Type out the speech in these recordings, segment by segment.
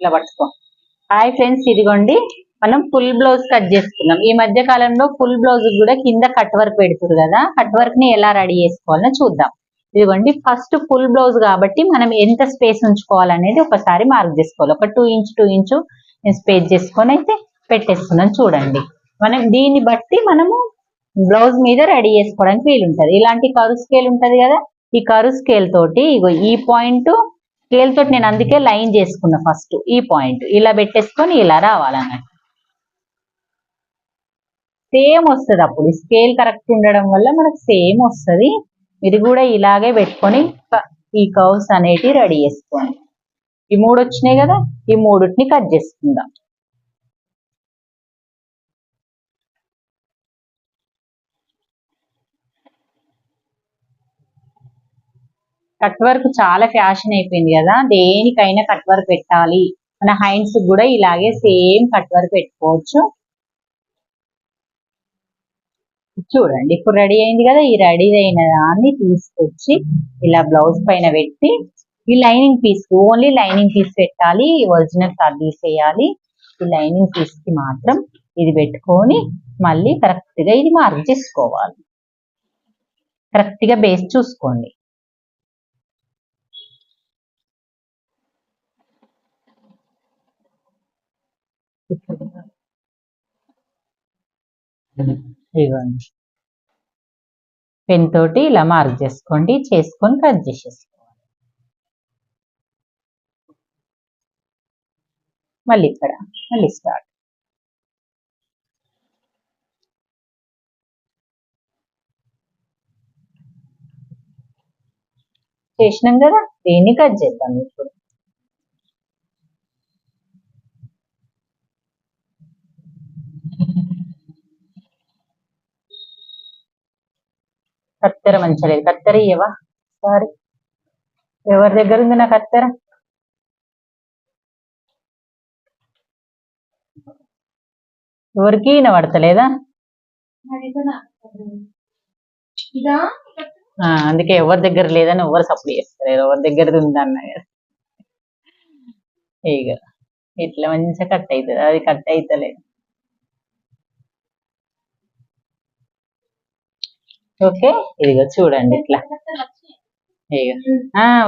ఇలా పట్టుకో. Hi friends ఇదిగోండి. మనం ఫుల్ బ్లౌజ్ కట్ చేసుకున్నాం ఈ మధ్య కాలంలో ఫుల్ బ్లౌజ్ కూడా కింద కట్ వర్క్ పెడుతుంది కదా కట్ వర్క్ని ఎలా రెడీ చేసుకోవాలో చూద్దాం. ఇదిగోండి ఫస్ట్ ఫుల్ బ్లౌజ్ కాబట్టి మనం ఎంత స్పేస్ ఉంచుకోవాలనేది ఒకసారి మార్క్ చేసుకోవాలి. ఒక two inch two inch space చేసుకొని అయితే పెట్టేసుకున్నాం చూడండి. మనం దీన్ని బట్టి మనము బ్లౌజ్ మీద రెడీ చేసుకోవడానికి వీలుంటది. ఇలాంటి కరు స్కేల్ ఉంటది కదా ఈ కరు స్కేల్ తోటి ఇగో ఈ పాయింట్ స్కేల్ తోటి నేను అందుకే లైన్ చేసుకున్నా ఫస్ట్ ఈ పాయింట్. ఇలా పెట్టేసుకొని ఇలా రావాలన్నట్టు. సేమ్ వస్తుంది అప్పుడు. స్కేల్ కరెక్ట్ ఉండడం వల్ల మనకు సేమ్ వస్తుంది. ఇది కూడా ఇలాగే పెట్టుకొని ఈ కర్వ్స్ అనేటివి రెడీ చేసుకోండి. ఈ మూడు వచ్చినాయి కదా ఈ మూడుని కట్ చేసుకుందాం. కట్ వర్క్ చాలా ఫ్యాషన్ అయిపోయింది కదా దేనికైనా కట్ వర్క్ పెట్టాలి. మన హైండ్స్ కూడా ఇలాగే సేమ్ కట్ వర్క్ పెట్టుకోవచ్చు. చూడండి ఇప్పుడు రెడీ అయింది కదా ఈ రెడీ అయిన దాన్ని తీసుకొచ్చి ఇలా బ్లౌజ్ పైన పెట్టి ఈ lining piece only lining piece పెట్టాలి ఒరిజినల్ క్లాత్ తీసేయాలి. ఈ లైనింగ్ పీస్కి మాత్రం ఇది పెట్టుకొని మళ్ళీ కరెక్ట్గా ఇది మార్క్ చేసుకోవాలి. కరెక్ట్గా బేస్ చూసుకోండి. ఇదిగోండి. పెన్ తోటి ఇలా మార్క్ చేసుకోండి చేసుకొని కట్ చేసేసుకోవాలి మళ్ళీ ఇక్కడ మళ్ళీ స్టార్ట్. చేసినాం కదా దీన్ని కట్ చేద్దాం ఇప్పుడు. కత్తెర మంచిగా లేదు కత్తెర ఇయ్యవా? సారీ ఎవరి దగ్గర ఉంది నా కత్తెర? ఎవరికి ఆ, అందుకే ఎవరి దగ్గర లేదని ఎవరు సప్లై చేస్తారు ఎవరి దగ్గర ఉందన్న ఇక ఇట్లా మంచిగా కట్ అవుతుంది అది కట్ అవుతలేదు ఓకే? ఇదిగో చూడండి ఇట్లా. ఇక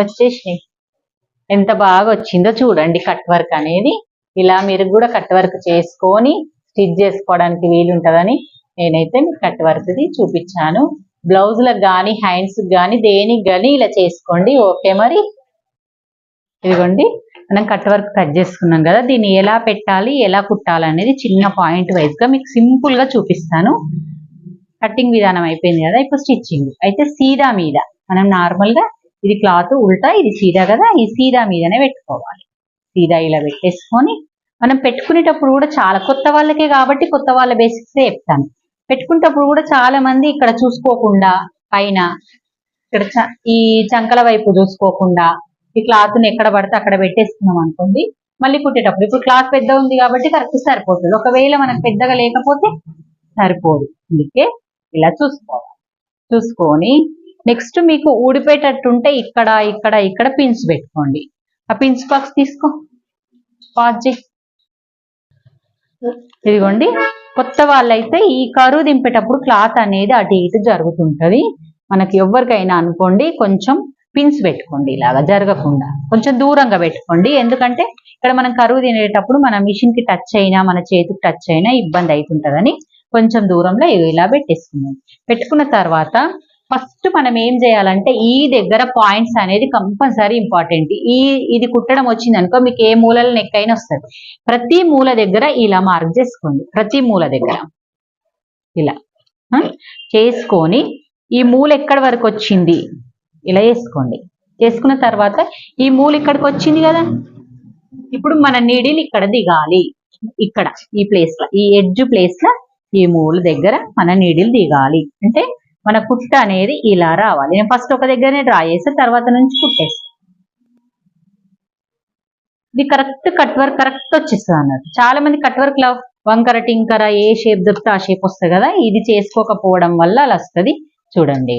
వచ్చేసి ఎంత బాగా వచ్చిందో చూడండి కట్ వర్క్ అనేది. ఇలా మీరు కూడా కట్ వర్క్ చేసుకొని స్టిచ్ చేసుకోవడానికి వీలుంటుందని నేనైతే మీకు కట్ వర్క్ది చూపించాను. బ్లౌజ్లకు కానీ హ్యాండ్స్ కానీ దేనికి కానీ ఇలా చేసుకోండి. ఓకే మరి? ఇదిగోండి. మనం కట్ వర్క్ కట్ చేసుకున్నాం కదా దీన్ని ఎలా పెట్టాలి ఎలా కుట్టాలి అనేది చిన్న పాయింట్ వైజ్గా మీకు సింపుల్గా చూపిస్తాను. కటింగ్ విధానం అయిపోయింది కదా ఇప్పుడు స్టిచ్చింగ్. అయితే సీదా మీద మనం నార్మల్గా ఇది క్లాత్ ఉల్టా ఇది సీదా కదా ఈ సీదా మీదనే పెట్టుకోవాలి. సీదా ఇలా పెట్టేసుకొని మనం పెట్టుకునేటప్పుడు కూడా చాలా కొత్త వాళ్ళకే కాబట్టి కొత్త వాళ్ళ బేసిక్స్ చెప్తాను. పెట్టుకునేటప్పుడు కూడా చాలా మంది ఇక్కడ చూసుకోకుండా పైన ఇక్కడ చ- ఈ చంకల వైపు చూసుకోకుండా ఈ క్లాత్ని ఎక్కడ పడితే అక్కడ పెట్టేసుకున్నాం అనుకోండి మళ్ళీ కుట్టేటప్పుడు. ఇప్పుడు క్లాత్ పెద్ద ఉంది కాబట్టి కరెక్ట్ సరిపోతుంది. ఒకవేళ మనకు పెద్దగా లేకపోతే సరిపోదు. అందుకే ఇలా చూసుకోవాలి. చూసుకొని నెక్స్ట్ మీకు ఊడిపోయేటట్టుంటే ఇక్కడ ఇక్కడ ఇక్కడ పిన్స్ పెట్టుకోండి. ఆ పిన్స్ బాక్స్ తీసుకో. పాజీ ఇదిగోండి. కొత్త వాళ్ళైతే ఈ కరువు దింపేటప్పుడు క్లాత్ అనేది అటు ఇటు జరుగుతుంటది. మనకి ఎవరికైనా అనుకోండి కొంచెం పిన్స్ పెట్టుకోండి. ఇలాగా జరగకుండా కొంచెం దూరంగా పెట్టుకోండి. ఎందుకంటే ఇక్కడ మనం కరువు తినేటప్పుడు మన మిషన్కి టచ్ అయినా మన చేతికి టచ్ అయినా ఇబ్బంది అవుతుంటదని కొంచెం దూరంలో ఇలా పెట్టేసుకున్నాం పెట్టుకున్న తర్వాత ఫస్ట్ మనం ఏం చేయాలంటే ఈ దగ్గర పాయింట్స్ అనేది కంపల్సరీ ఇంపార్టెంట్ ఈ ఇది కుట్టడం వచ్చింది అనుకో మీకు ఏ మూలలో నెక్ అయినా వస్తుంది. ప్రతి మూల దగ్గర ఇలా మార్క్ చేసుకోండి. ప్రతి మూల దగ్గర. ఇలా. చేసుకొని ఈ మూల ఎక్కడి వరకు వచ్చింది? ఇలా వేసుకోండి చేసుకున్న తర్వాత ఈ మూల ఇక్కడికి వచ్చింది కదా? ఇప్పుడు మన నీడిల్ ఇక్కడ దిగాలి. ఇక్కడ ఈ ప్లేస్లో ఈ ఎడ్జ్ ప్లేస్లో ఈ మూల దగ్గర మన నీడిల్ దిగాలి. అంటే మన కుట్ట అనేది ఇలా రావాలి. నేను ఫస్ట్ ఒక దగ్గరనే డ్రా చేస్తే తర్వాత నుంచి కుట్టేస్తాను ఇది కరెక్ట్ కట్ వర్క్ కరెక్ట్ వచ్చేస్తుంది అన్నట్టు. చాలా మంది కట్ వర్క్లో వంకర టింకర ఏ షేప్ దొరికితే ఆ షేప్ వస్తుంది కదా? ఇది చేసుకోకపోవడం వల్ల అలా వస్తుంది. చూడండి.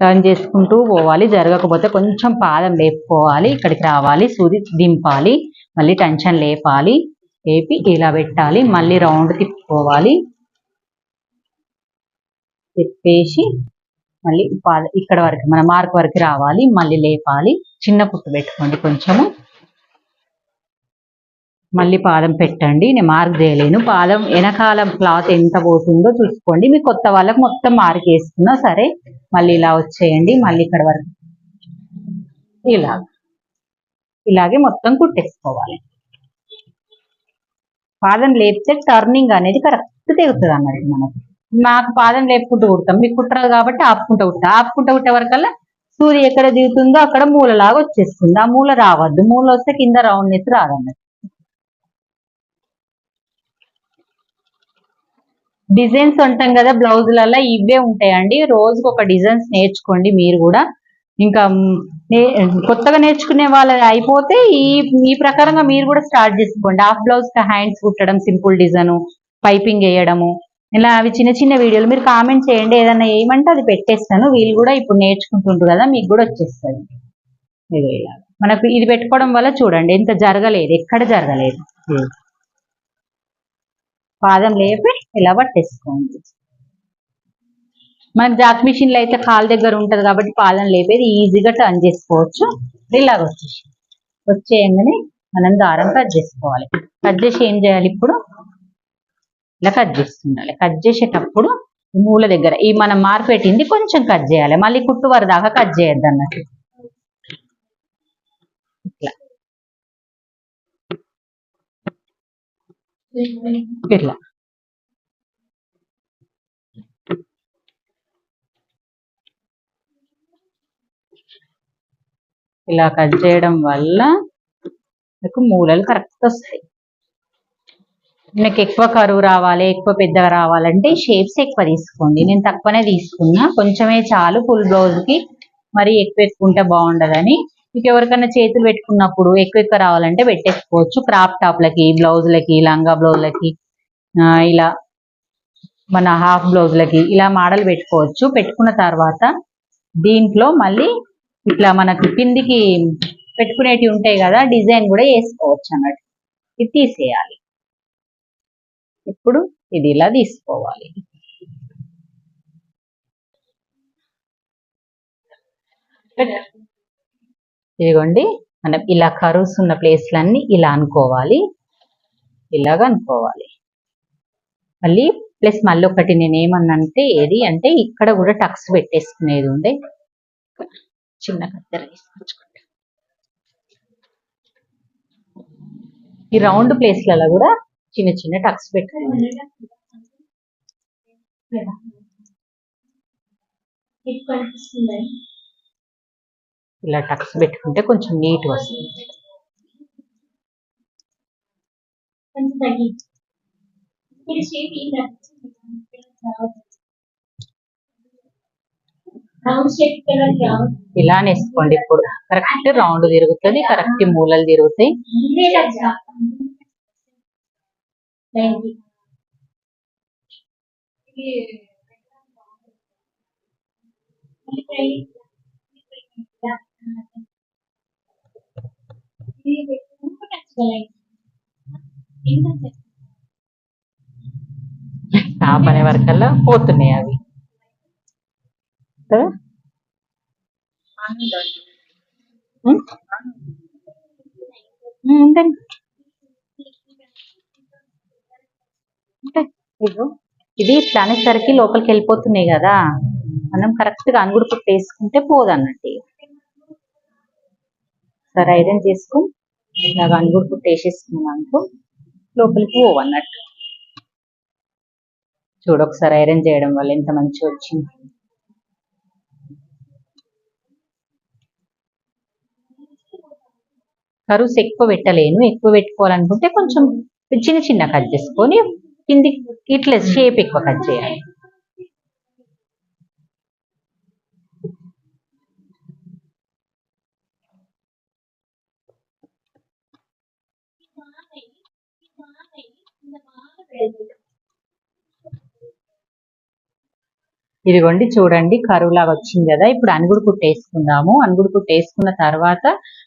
టర్న్ చేసుకుంటూ పోవాలి. జరగకపోతే కొంచెం పాదం లేపుకోవాలి. ఇక్కడికి రావాలి. సూది దింపాలి. మళ్ళీ టెన్షన్ లేపాలి. వేపి ఇలా పెట్టాలి. మళ్ళీ రౌండ్ తిప్పుకోవాలి. తిప్పేసి మళ్ళీ ఇక్కడ వరకు మన మార్క్ వరకు రావాలి. మళ్ళీ లేపాలి. చిన్న పుట్టు పెట్టుకోండి కొంచెము. మళ్ళీ పాదం పెట్టండి. నేను మార్క్ చేయలేను. పాదం వెనకాల క్లాత్ ఎంత పోతుందో చూసుకోండి. మీ కొత్త వాళ్ళకి మొత్తం మార్క్ వేసుకున్నా సరే మళ్ళీ ఇలా వచ్చేయండి. మళ్ళీ ఇక్కడ వరకు. ఇలా ఇలాగే మొత్తం కుట్టేసుకోవాలి. పాదం లేపితే టర్నింగ్ అనేది కరెక్ట్ తెగుతుంది అన్నట్టు మనకు. నాకు పాదం లేపుకుంటూ కుడతాం. మీకు కుట్టరాదు కాబట్టి ఆపుకుంటూ కుట్టా ఆపుకుంటూ కుట్టే వరకల్లా సూర్య ఎక్కడ దిగుతుందో అక్కడ మూలలాగా వచ్చేస్తుంది. ఆ మూల రావద్దు. మూల వస్తే కింద రౌండ్నెస్ రాదన్నట్టు డిజైన్స్ ఉంటాం కదా బ్లౌజులలో ఇవే ఉంటాయండి. రోజుకు ఒక డిజైన్స్ నేర్చుకోండి మీరు కూడా. ఇంకా నే- కొత్తగా నేర్చుకునే వాళ్ళది అయిపోతే ఈ ఈ ప్రకారంగా మీరు కూడా స్టార్ట్ చేసుకోండి. హాఫ్ బ్లౌజ్కి హ్యాండ్స్ కుట్టడం సింపుల్ డిజైన్ పైపింగ్ వేయడము ఇలా అవి చిన్న చిన్న వీడియోలు మీరు కామెంట్ చేయండి. ఏదన్నా ఏమంటే అది పెట్టేస్తాను. వీళ్ళు కూడా ఇప్పుడు నేర్చుకుంటుంటారు కదా మీకు కూడా వచ్చేస్తుంది. మనకు ఇది పెట్టుకోవడం వల్ల చూడండి ఎంత జరగలేదు ఎక్కడ జరగలేదు. పాదం లేపి ఇలా పట్టేసుకోండి. మనకి జాక్ మిషన్లో అయితే కాలు దగ్గర ఉంటుంది కాబట్టి పాదం లేపేది ఈజీగా టర్న్ చేసుకోవచ్చు. ఇలాగ వచ్చేసి వచ్చేయంగానే మనం దారం కట్ చేసుకోవాలి. కట్ చేసి ఏం చేయాలి ఇప్పుడు? ఇలా కట్ చేస్తుండాలి. కట్ చేసేటప్పుడు మూల దగ్గర ఈ మనం మార్పెట్టింది కొంచెం కట్ చేయాలి. మళ్ళీ కుట్టు వరదాకా కట్ చేయొద్దు అన్నట్టు. ఇట్లా. ఇట్లా. ఇలా కట్ చేయడం వల్ల మీకు మూలలు కరెక్ట్ వస్తాయి. మీకు ఎక్కువ కరువు రావాలి ఎక్కువ పెద్దగా రావాలంటే షేప్స్ ఎక్కువ తీసుకోండి. నేను తక్కువనే తీసుకున్నా. కొంచెమే చాలు ఫుల్ బ్లౌజ్కి మరి ఎక్కువ ఎక్కువ బాగుండదని. మీకు ఎవరికైనా చేతులు పెట్టుకున్నప్పుడు ఎక్కువ ఎక్కువ రావాలంటే పెట్టేసుకోవచ్చు. క్రాప్ టాప్లకి బ్లౌజులకి లంగా బ్లౌజులకి ఇలా మన హాఫ్ బ్లౌజులకి ఇలా మోడల్ పెట్టుకోవచ్చు. పెట్టుకున్న తర్వాత దీంట్లో మళ్ళీ ఇట్లా మనకి కిందికి పెట్టుకునేటివి ఉంటాయి కదా డిజైన్ కూడా వేసుకోవచ్చు అన్నట్టు. ఇది తీసేయాలి. ఇప్పుడు ఇది ఇలా తీసుకోవాలి. ఇదిగోండి మనం ఇలా కరువుస్ ఉన్న ప్లేస్లన్నీ ఇలా అనుకోవాలి. ఇలాగ అనుకోవాలి. మళ్ళీ ప్లస్ మళ్ళీ ఒకటి నేను ఏమన్నంటే ఏది అంటే ఇక్కడ కూడా టక్స్ పెట్టేసుకునేది ఉండే. చిన్న కత్తెర తీసుకొచ్చుకోండి ఈ రౌండ్ ప్లేస్లలో కూడా చిన్న చిన్న టక్స్ అనిపిస్తుంది? ఇలా టక్స్ పెట్టుకుంటే కొంచెం నీట్ వస్తుంది. కొంచెం ఇలానే వేసుకోండి ఇప్పుడు. కరెక్ట్ రౌండ్ తిరుగుతుంది కరెక్ట్ మూలలు తిరుగుతాయి. స్టాప్ అనే వరకల్లా పోతున్నాయి అవి. కదా? ఇది ఇట్లా అనేసరికి లోపలికి వెళ్ళిపోతున్నాయి కదా. మనం కరెక్ట్గా అంగుడు పుట్టు వేసుకుంటే పోదు అన్నట్టు ఇక. సరే ఐరన్ చేసుకుని ఇలాగ అంగుడు పుట్టు వేసేసుకున్నాం అనుకో లోపలికి పోవు అన్నట్టు చూడు ఒకసారి ఐరన్ చేయడం వల్ల ఎంత మంచిగా వచ్చింది. కరుస్ ఎక్కువ పెట్టలేను ఎక్కువ పెట్టుకోవాలనుకుంటే కొంచెం చిన్న చిన్న కట్ చేసుకొని కింది ఇట్లా షేప్ ఎక్కువ కట్ చేయాలి ఇదిగోండి చూడండి కరువు లాగా వచ్చింది కదా. ఇప్పుడు అనుగుడు కుట్టేసుకుందాము అనుగుడు కుట్టేసుకున్న తర్వాత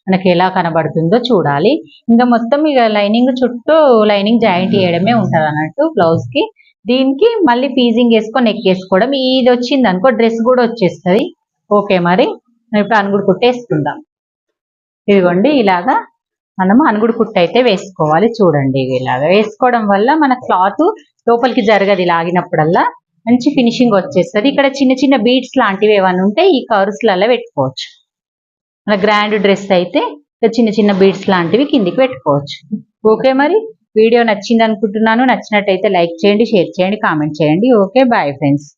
మనకి ఎలా కనబడుతుందో చూడాలి. ఇంకా మొత్తం ఇక లైనింగ్ చుట్టూ లైనింగ్ జాయింట్ చేయడమే ఉంటుంది అన్నట్టు బ్లౌజ్కి. దీనికి మళ్ళీ పీజింగ్ వేసుకొని ఎక్కేసుకోవడం ఇది వచ్చింది అనుకో డ్రెస్ కూడా వచ్చేస్తుంది. ఓకే మరి. ఇప్పుడు అనుగుడు కుట్టేసుకుందాం ఇదిగోండి ఇలాగా మనము అనుగుడు కుట్టు అయితే వేసుకోవాలి. చూడండి ఇవి ఇలాగా వేసుకోవడం వల్ల మన క్లాత్ లోపలికి జరగదు. లాగినప్పుడల్లా మంచి ఫినిషింగ్ వచ్చేస్తుంది. ఇక్కడ చిన్న చిన్న బీడ్స్ లాంటివి ఏమైనా ఉంటే ఈ కవర్స్లలో పెట్టుకోవచ్చు. మన గ్రాండ్ డ్రెస్ అయితే చిన్న చిన్న బీడ్స్ లాంటివి కిందికి పెట్టుకోవచ్చు. ఓకే మరి? వీడియో నచ్చింది అనుకుంటున్నాను నచ్చినట్టయితే లైక్ చేయండి షేర్ చేయండి కామెంట్ చేయండి. Okay bye friends